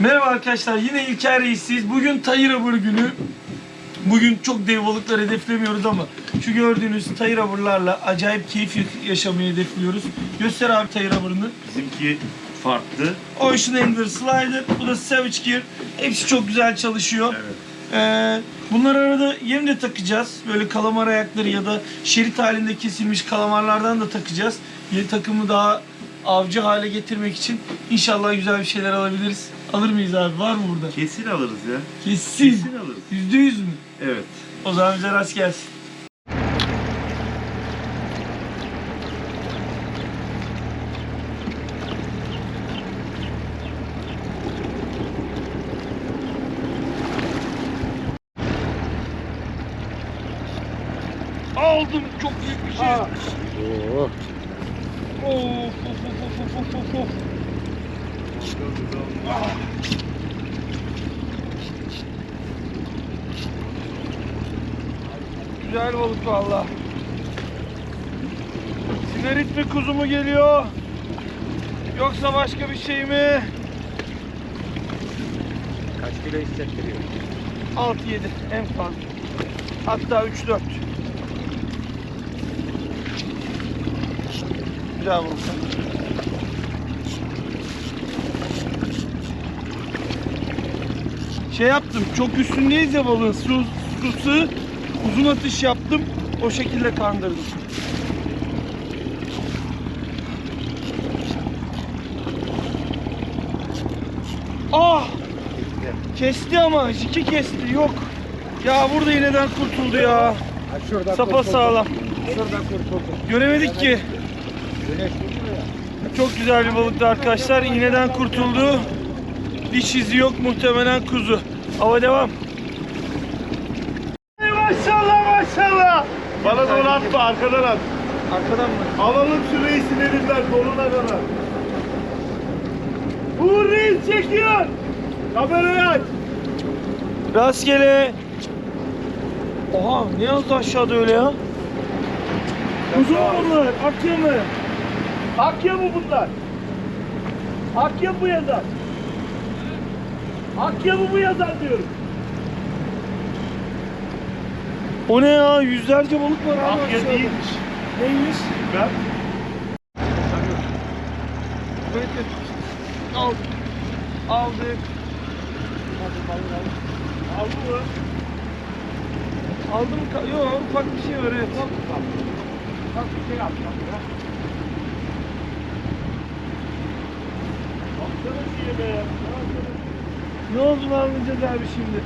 Merhaba arkadaşlar yine İlker Reis'iyiz. Bugün Tayır Abur günü. Bugün çok dev balıklar hedeflemiyoruz ama şu gördüğünüz Tayır Abur'larla acayip keyif yaşamayı hedefliyoruz. Göster abi Tayır Abur'unu. Bizimki farklı. Ocean Angler Slider, bu da Savage Gear. Hepsi çok güzel çalışıyor. Evet. Ee, bunları arada yem de takacağız. Böyle kalamar ayakları ya da şerit halinde kesilmiş kalamarlardan da takacağız. Yeni takımı daha avcı hale getirmek için inşallah güzel bir şeyler alabiliriz. Alır mıyız abi? Var mı burada? Kesin alırız ya. Kesin. Kesin alırız. Yüzde yüz mü? Evet. O zaman bize rast gelsin. Aldım çok büyük bir şey. Oo. Of of of of of of of. Ah. Güzel balık valla. Sinerit mi kuzu mu geliyor? Yoksa başka bir şey mi? Kaç kilo hissettiriyor? 6-7 en fazla. Hatta 3-4. Güzel balık. Şey yaptım, çok üstündeyiz ya balığın. Su, susu, uzun atış yaptım. O şekilde kandırdım. Ah! Kesti ama, iki kesti. Yok. Ya burada iğneden kurtuldu ya. Şurada Sapa sağlam. Şurada kurtuldu. Göremedik ki. Çok güzel bir balıktı arkadaşlar. İğneden kurtuldu. Diş izi yok muhtemelen kuzu. Hava devam. Maşallah maşallah. Bana doğru atma arkadan at. Arkadan mı? Alalım şu reisin elinden donuna kadar. Uğur reis çekiyor. Kamerayı aç. Rastgele. Oha ne yazdı aşağıda öyle ya? Kuzu mu bunlar? Akya mı? Akya mı bunlar? Akya bu yazar? Akya mı yazar diyorum. O ne ya? Yüzlerce balık var abi Akya aşağıda. değilmiş. Neymiş? Ben evet. Aldık. Aldık. aldım mı? Aldım. ka- Yok ufak bir şey var evet. Bak bir şey yapacağım ya. Baksana şeye be. Ne olduğunu anlayacağız abi şimdi.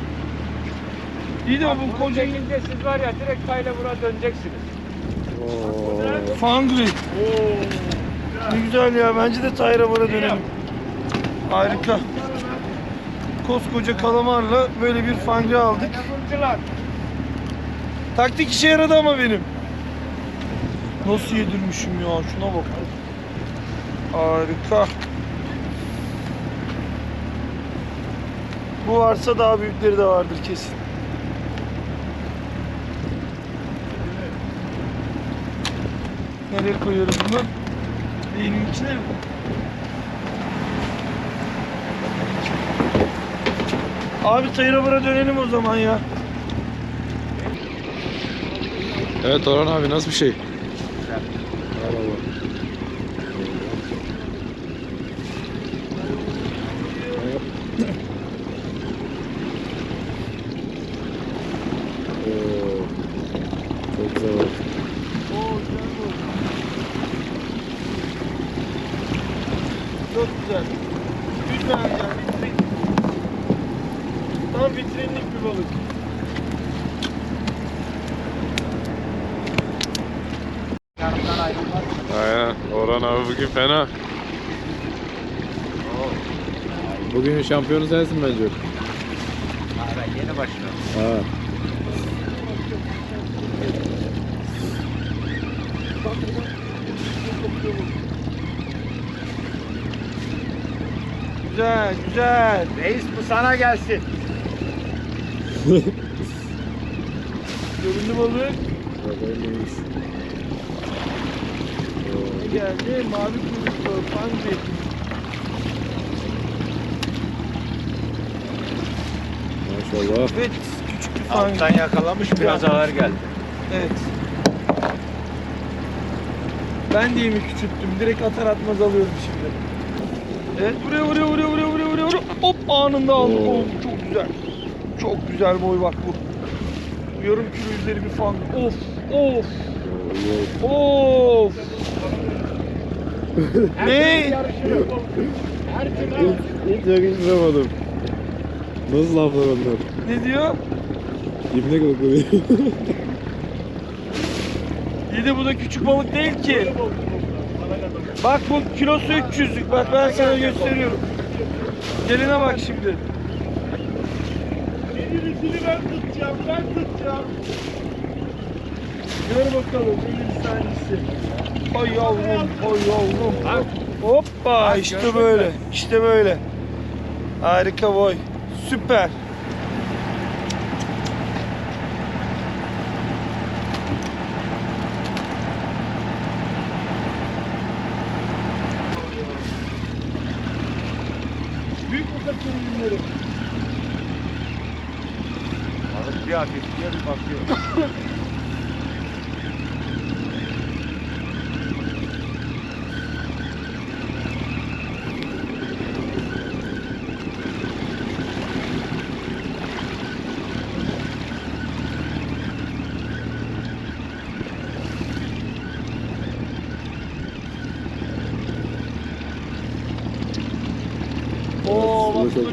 İyi de bu koca çekince siz var ya direkt tayla bura döneceksiniz. Fangri. Oo. Ne güzel ya. Bence de Tayra Bar'a dönelim. Harika. Koskoca kalamarla böyle bir fangri aldık. Taktik işe yaradı ama benim. Nasıl yedirmişim ya şuna bak. Harika. Bu varsa daha büyükleri de vardır kesin. Nereye koyuyoruz bunu? Beynin içine mi? Abi Tayırabar'a dönelim o zaman ya. Evet Orhan abi nasıl bir şey? Çok güzel oldu. Oo, güzel bu. Çok güzel. Güzel ya, vitrin. Tam vitrinlik bir balık. Yarımdan ayrılmaz. Aynen. Orhan abi bugün fena. Bugünün şampiyonu sensin bence. Ha, ben yeni başlıyorum. Ha. Güzel güzel. Reis bu sana gelsin. Göründü balık. Bakalım neymiş. Geldi? Mavi kuyruklu. Panzi. Maşallah. Evet. Küçük bir panzi. Alttan yakalamış biraz ağır geldi. Evet. Ben de yemi küçülttüm. Direkt atar atmaz alıyorum şimdi. Evet vuruyor vuruyor vuruyor vuruyor vuruyor vuruyor. vuruyor. Hop anında aldık. Oo. Oh, çok güzel. Çok güzel boy bak bu. Yarım kilo üzeri bir fan. Of of of. Ne? İlk, ilk yakıştıramadım. Nasıl laflar onlar? Ne diyor? İbne kokuluyor. İyi de bu da küçük balık değil ki. Bak bu kilosu 300'lük. Bak ben sana gösteriyorum. Geline bak şimdi. Birisini ben tutacağım, ben tutacağım. Gör bakalım bir tanesi. Ay yavrum, ay yavrum. Hoppa işte böyle. işte böyle. Harika boy. Süper. Büyük bu kaçın ürünleri. Balık bir hafif diye bir bakıyor.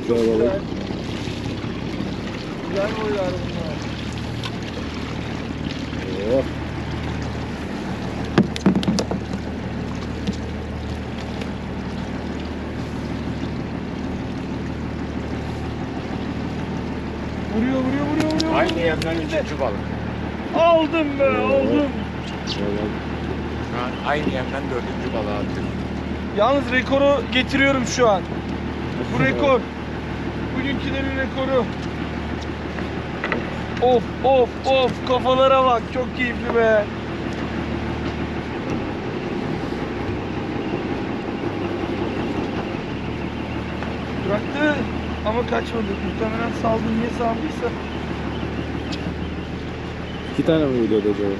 Bu da güzel boylar bunlar. Oh. Vuruyor vuruyor vuruyor vuruyor. Aynı yemden üçüncü balık. Aldım be aldım. Vallahi Şu an aynı yemden dördüncü balığı attık. Yalnız rekoru getiriyorum şu an. Bu rekor. Bugünkülerin rekoru. Of of of kafalara bak çok keyifli be. Bıraktı ama kaçmadı. Muhtemelen saldı niye saldıysa İki tane mi gidiyordu acaba?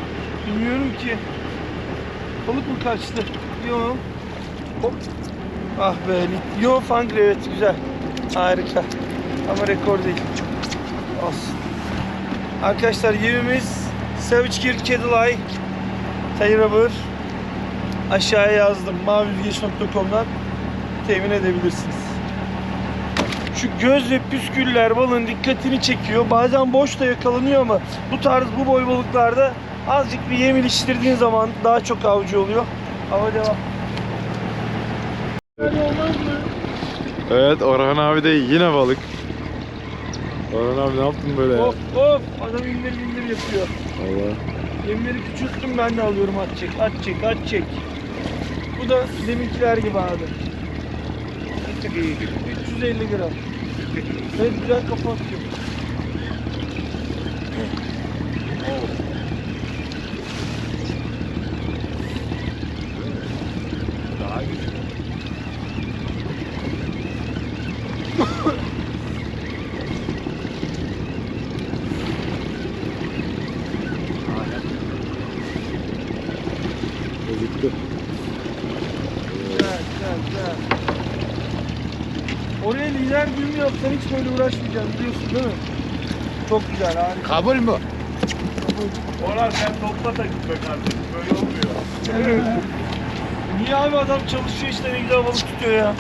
bilmiyorum ki. Balık mı kaçtı? Yok. Hop. Ah be. Yo Fangri evet güzel. Harika. Ama rekor değil. Olsun. Arkadaşlar yemimiz Savage Gear Kedal Eye Tay Rubber aşağıya yazdım maviyüzgeç.com'dan temin edebilirsiniz. Şu göz ve püsküller balığın dikkatini çekiyor. Bazen boş da yakalanıyor ama bu tarz bu boy balıklarda azıcık bir yem iliştirdiğin zaman daha çok avcı oluyor. Hava devam. Evet Orhan abi de yine balık. Orhan abi ne yaptın böyle ya? Of of adam indir indir yapıyor. Allah. Yemleri küçülttüm ben de alıyorum at çek at çek at çek. Bu da deminkiler gibi abi. Bir tık iyi gibi. 350 gram. Evet güzel kafa atıyor. Daha güçlü. Aynen. Gözüktü. Güzel güzel güzel. Oraya lider düğüm yapsan hiç böyle uğraşmayacaksın biliyorsun değil mi? Çok güzel harika. Kabul mü? Orhan sen topla da gitme kardeşim, böyle olmuyor. Evet. Niye abi adam çalışıyor işte ne güzel balık tutuyor ya.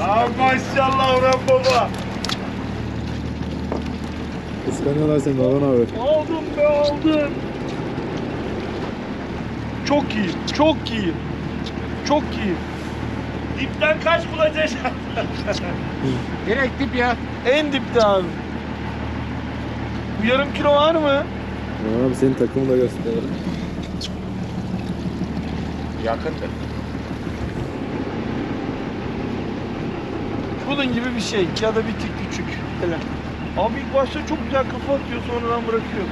Aa maşallah Orhan baba. Kıskanıyorlar seni Orhan abi. Aldım be aldım. Çok iyi, çok iyi. Çok iyi. Dipten kaç bulacaksın? Direkt dip ya. En dipte abi. Bu yarım kilo var mı? Abi senin takımı da gösterelim. Yakındır. Bunun gibi bir şey ya da bir tık küçük. Hele. Abi ilk başta çok güzel kafa atıyor sonradan bırakıyor.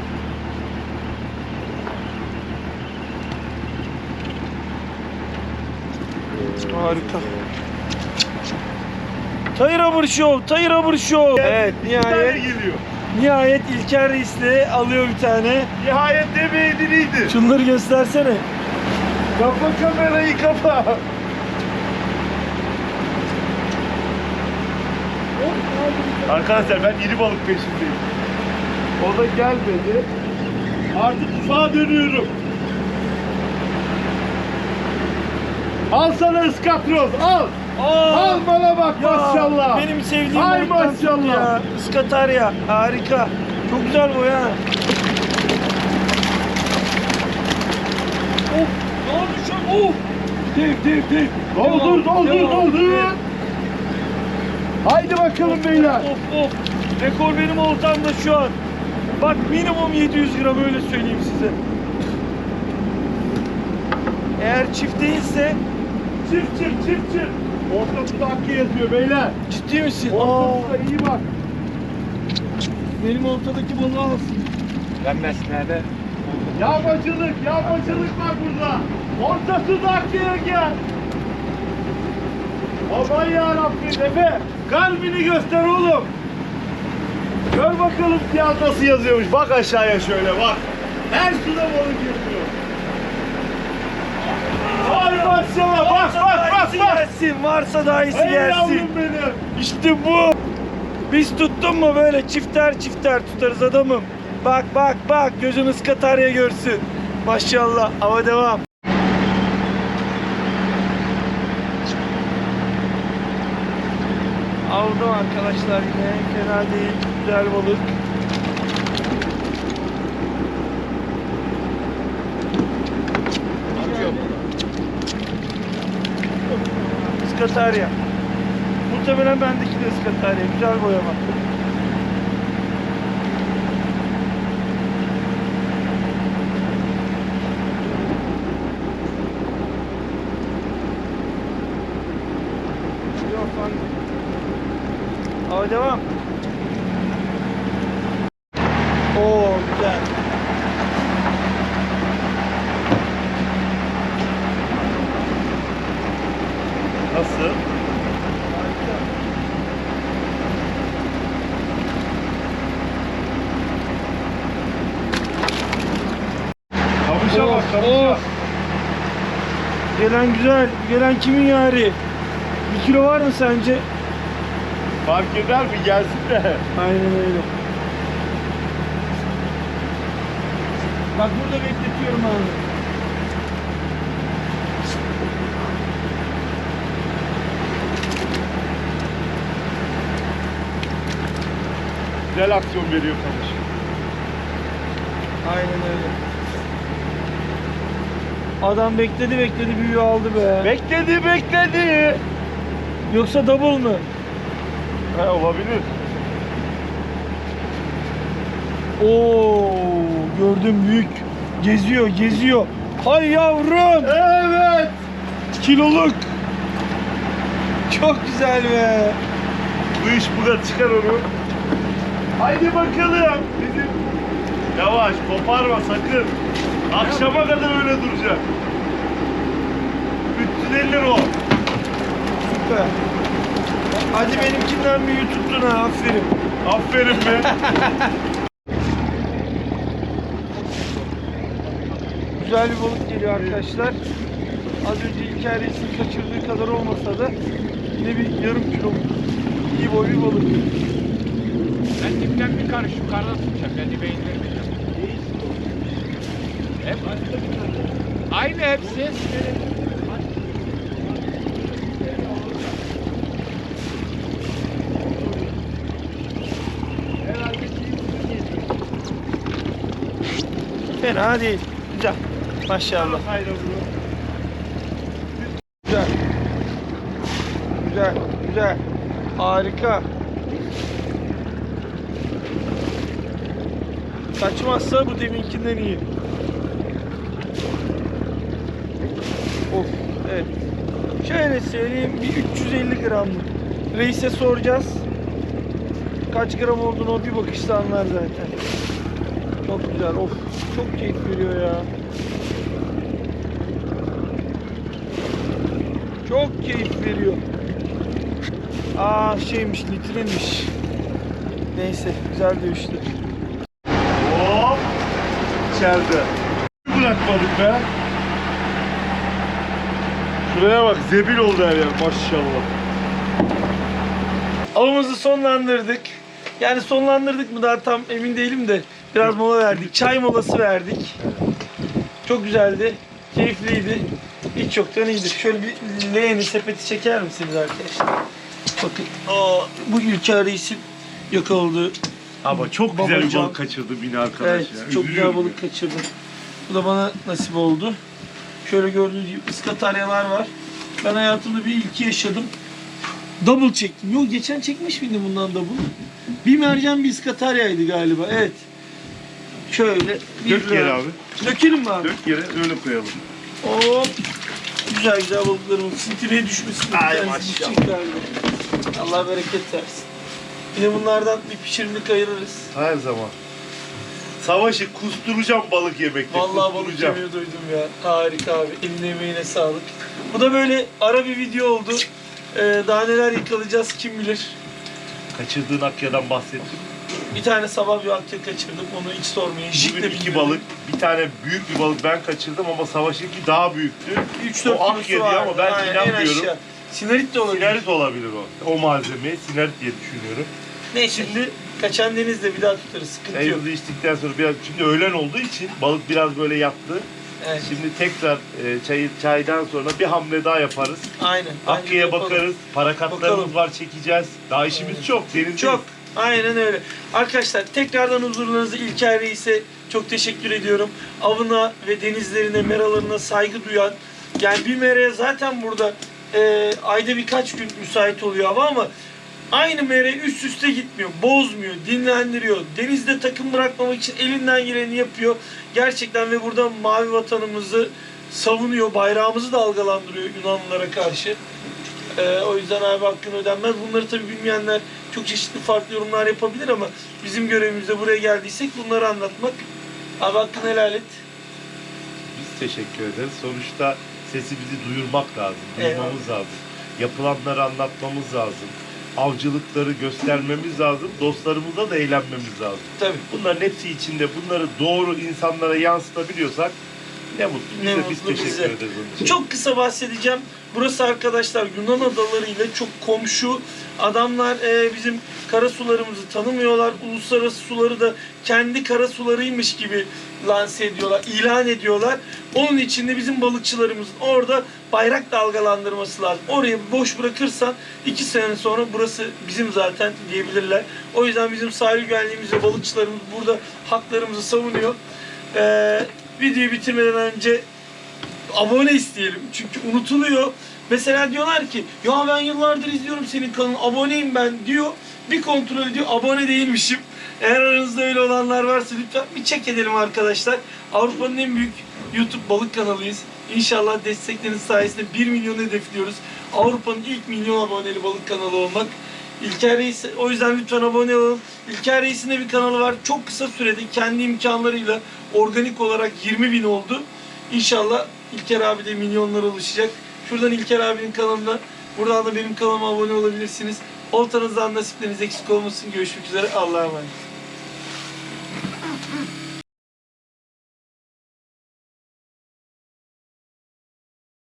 Harika. Tayır Rubber Show, Tayır Rubber Show. Evet, nihayet, geliyor. nihayet İlker Reis de alıyor bir tane. Nihayet demeydiniydi. Şunları göstersene. Kapa kamerayı kapa. Arkadaşlar ben iri balık peşindeyim. O da gelmedi. Artık ufağa dönüyorum. Al sana ıskatros al. Al bana bak Ya, maşallah. Benim sevdiğim Ay maşallah. ya. Iskatarya. Harika. Çok güzel bu ya. Of. Ne oldu şu? Of. Dev dev dev. Doldur doldur doldur. Haydi bakalım beyler. Of of. Rekor benim oltamda şu an. Bak minimum 700 gram öyle söyleyeyim size. Eğer çift değilse Çift çift çift çift. Ortasında Hakkı yazıyor beyler. ciddi misin? Aa, Ortasında iyi bak. benim oltadaki balığı alsın. Ben mesnede Yağmacılık, yağmacılık var burada. Ortasında Hakkı'ya gel. Aman yarabbim Efe. Kalbini göster oğlum. Gör bakalım kağıt nasıl yazıyormuş. Bak aşağıya şöyle bak. Her suda balık yazıyor. Maşallah bak bak bak bak. gelsin. Varsa daha iyisi benim. İşte bu. Biz tuttun mu böyle çifter çifter tutarız adamım. Bak bak bak gözün ıskatarya görsün. Maşallah hava devam. Aldım arkadaşlar yine fena değil güzel balık. Iskatarya. Muhtemelen bendeki de ıskatarya. Güzel boyama. Hava devam. Oo güzel. Nasıl? Harika. Kamışa bak Of, kamışa. of. Gelen güzel. Gelen kimin yari? Bir kilo var mı sence? Fark eder mi? Gelsin de. Aynen öyle. Bak burada bekletiyorum abi. Güzel aksiyon veriyor kamış. Aynen öyle. Adam bekledi bekledi büyüğü aldı be. Bekledi bekledi. Yoksa double mı? He olabilir. Oo gördüm büyük. Geziyor geziyor. Hay yavrum. Evet. Kiloluk. Çok güzel be. Bu iş burada çıkar onu. Haydi bakalım. Bizim... Yavaş koparma sakın. Akşama kadar öyle duracak. 350 lira o. Süper. Hadi benimkinden büyüğü tuttun ha aferin. Aferin be. Güzel bir balık geliyor arkadaşlar. Az önce İlker Reis'in kaçırdığı kadar olmasa da yine bir yarım kilo iyi boy bir balık. Ben dipten bir karış yukarıda tutacağım. Dibe indirmeyeceğim. Hep aynı hepsi. Fena değil. Güzel. Maşallah. Güzel. Güzel. Güzel. Harika. Kaçmazsa bu deminkinden iyi. Of. Evet. Şöyle söyleyeyim bir 350 gramlık. reise soracağız. Kaç gram olduğunu o bir bakışta anlar zaten. Çok güzel. Of çok keyif veriyor ya. Çok keyif veriyor. Aa şeymiş litremiş. Neyse güzel dövüştü. Hop. İçeride. Bırakmadık be. Şuraya bak zebil oldu her yer maşallah. Avımızı sonlandırdık. Yani sonlandırdık mı daha tam emin değilim de biraz mola verdik. Çay molası verdik. Çok güzeldi. Keyifliydi. Hiç yoktan iyidir. Şöyle bir leğeni sepeti çeker misiniz arkadaşlar? Bakın. Aa, bu ülke Reis'in yakaladığı Ama çok güzel Babacan. balık kaçırdı bini arkadaş Evet, ya. çok güzel Üzülüyorum balık kaçırdım. Bu da bana nasip oldu. Şöyle gördüğünüz gibi ıskataryalar var. Ben hayatımda bir ilki yaşadım. Double çektim. Yok geçen çekmiş miydim bundan double? Bir mercan bir ıskataryaydı galiba. Evet. Şöyle. bir Dök yere abi. Dökelim mi abi? Dök yere öyle koyalım. Hop. Güzel güzel balıklarımız. Sintireye düşmesin. Bir Ay tanesi maşallah. düşecek galiba. Allah bereket versin. Yine bunlardan bir pişirimlik ayırırız. Her zaman. Savaşı kusturacağım balık yemekte. Vallahi balık kusturacağım. yemeği duydum ya. Harika abi. Eline emeğine sağlık. Bu da böyle ara bir video oldu. Ee, daha neler yakalayacağız kim bilir. Kaçırdığın akyadan bahsettim. Bir tane sabah bir akya kaçırdım. Onu hiç sormayın. Bugün de iki balık, bir tane büyük bir balık ben kaçırdım ama savaşınki daha büyüktü. 3-4 O ak yedi ama ben inanmıyorum. Sinarit de olabilir. Sinerit olabilir o. O malzemeyi sinerit diye düşünüyorum. Neyse şimdi kaçan denizde bir daha tutarız. Sıkıntı yok. Çayımızı içtikten sonra biraz şimdi öğlen olduğu için balık biraz böyle yattı. Evet. Şimdi tekrar e, çayı çaydan sonra bir hamle daha yaparız. Aynen. Akya'ya yapalım. bakarız. Para katlarımız Bakalım. var çekeceğiz. Daha işimiz çok. Denizdeyiz. Çok. Aynen öyle. Arkadaşlar tekrardan huzurlarınızda İlker Reis'e çok teşekkür ediyorum. Avına ve denizlerine, meralarına saygı duyan, yani bir meraya zaten burada e, ayda birkaç gün müsait oluyor hava ama aynı mere üst üste gitmiyor, bozmuyor, dinlendiriyor. Denizde takım bırakmamak için elinden geleni yapıyor. Gerçekten ve burada mavi vatanımızı savunuyor, bayrağımızı dalgalandırıyor Yunanlılara karşı. Ee, o yüzden abi hakkını ödenmez. Bunları tabii bilmeyenler çok çeşitli farklı yorumlar yapabilir ama bizim görevimiz de buraya geldiysek bunları anlatmak. Abi hakkını helal et. Biz teşekkür ederiz. Sonuçta sesimizi duyurmak lazım. Duymamız lazım. Yapılanları anlatmamız lazım. Avcılıkları göstermemiz lazım. Dostlarımıza da eğlenmemiz lazım. Tabii. Bunların hepsi içinde bunları doğru insanlara yansıtabiliyorsak ne mutlu. Ne de biz mutlu teşekkür bize. ederiz onun için. Çok kısa bahsedeceğim. Burası arkadaşlar Yunan adaları ile çok komşu. Adamlar e, bizim kara sularımızı tanımıyorlar. Uluslararası suları da kendi kara sularıymış gibi lanse ediyorlar, ilan ediyorlar. Onun için de bizim balıkçılarımızın orada bayrak dalgalandırması lazım. Orayı boş bırakırsan iki sene sonra burası bizim zaten diyebilirler. O yüzden bizim sahil güvenliğimiz ve balıkçılarımız burada haklarımızı savunuyor. Ee, videoyu bitirmeden önce abone isteyelim. Çünkü unutuluyor. Mesela diyorlar ki ya ben yıllardır izliyorum senin kanalını aboneyim ben diyor. Bir kontrol ediyor abone değilmişim. Eğer aranızda öyle olanlar varsa lütfen bir çek edelim arkadaşlar. Avrupa'nın en büyük YouTube balık kanalıyız. İnşallah destekleriniz sayesinde 1 milyon hedefliyoruz. Avrupa'nın ilk milyon aboneli balık kanalı olmak. İlker Reis, o yüzden lütfen abone olun. İlker Reis'in de bir kanalı var. Çok kısa sürede kendi imkanlarıyla organik olarak 20 bin oldu. İnşallah İlker abi de milyonlara ulaşacak. Şuradan İlker abinin kanalına, buradan da benim kanalıma abone olabilirsiniz. Oltanızdan nasipleriniz eksik olmasın. Görüşmek üzere. Allah'a emanet.